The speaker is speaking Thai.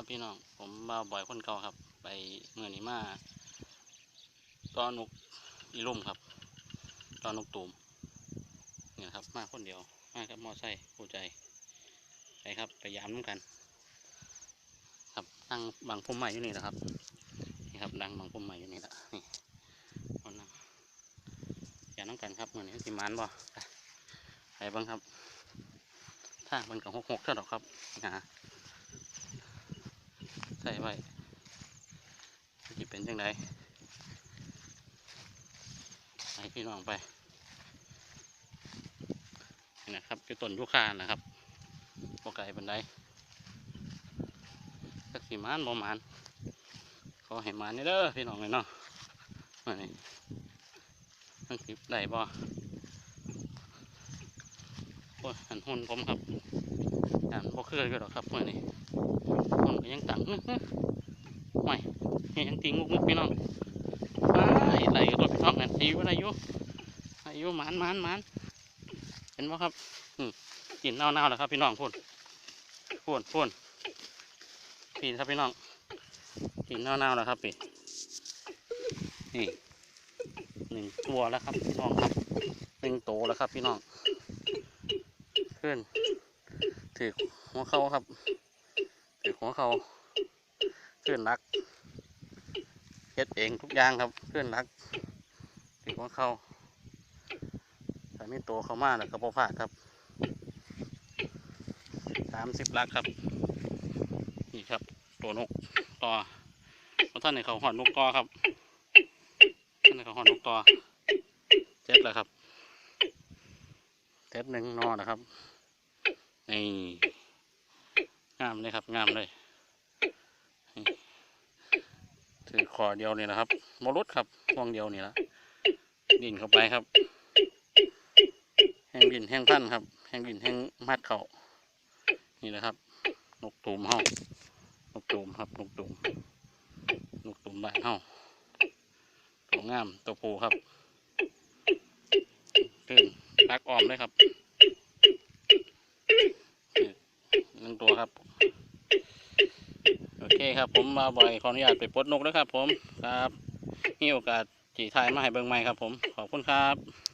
ครับพี่น้อง ผมมาบ่อยคนเก่าครับ ไปเมื่อนี้มาตอนนกอีลุ่มครับ ตอนนกตูมเนี่ยครับ มาคนเดียวมากับมอไซค์ผู้ใจไปครับไปยามน้ำกัน ครับนั่งบังพุ่มใหม่อยู่นี่แหละครับนี่ครับดังบังพุ่มใหม่อยู่นี่แหละนี่เอานั่งยามน้ำกันครับเมื่อนี้สิมานบ่ไปบ้างครับถ้ามันกับหกหกเท่าดอกครับนะ ใส่ไว้จะเป็นยังไงให้พี่น้องไปนะครับคือต้นยุคานะครับปกไก่บันไดสักสีมานบ่มานขอให้มานนี่เด้อพี่น้องเลยเนาะมานี่มันสิได้บ่โอ้ยหันหุ่นผมครับ หันบ่คือกันหรอกครับเมื่อนี้หุ่นก็ยังต่ำอื้อหือไม่ยังตีงุกงุกพี่น้องไปไหลรถพี่น้องนั่นอายุอายุอายุหมานหมานหมานเห็นไหมครับอืมกินเน่าเน่าๆแล้วครับพี่น้องพูนพูนพูนพี่ครับพี่น้องกินเน่าเน่าๆแล้วครับพี่นี่หนึ่งตัวแล้วครับพี่น้องครับหนึ่งโตแล้วครับพี่น้องขึ้น ถือหัวเขาครับถือหัวเขาขึ้นรักเฮ็ดเองทุกอย่างครับขึ้นรักถือหัวเขาแต่ไม่โตเขามาแล้วก็บ่พลาดครับสามสิบลักครับ นี่ครับ ตัวนกต่อเพราะท่านในเขาหอดนกต่อครับท่านในเขาหอดนกต่อเจ็ดแล้วครับเจ็ดหนึ่งนอนะครับ นี่งามเลยครับงามเลยถือคอเดียวนี่นะครับมรุดครับห่วงเดียวนี่ละดินเข้าไปครับ แห้งดินแห้งพันธ์ครับ แห้งดินแห้งมัดเขานี่นะครับ นกตูมเฮานกตูมครับ นกตูมนกตูมบ้านเฮาตัวงามตัวผูครับตื่นรักออมเลยครับึ่งตัวครับ โอเคครับ ผมมาบ่อยขออนุญาตไปปลดนกนะครับ ผมครับมีโอกาสจีทายมาให้เบิ่งใหม่ครับ ผมขอบคุณครับ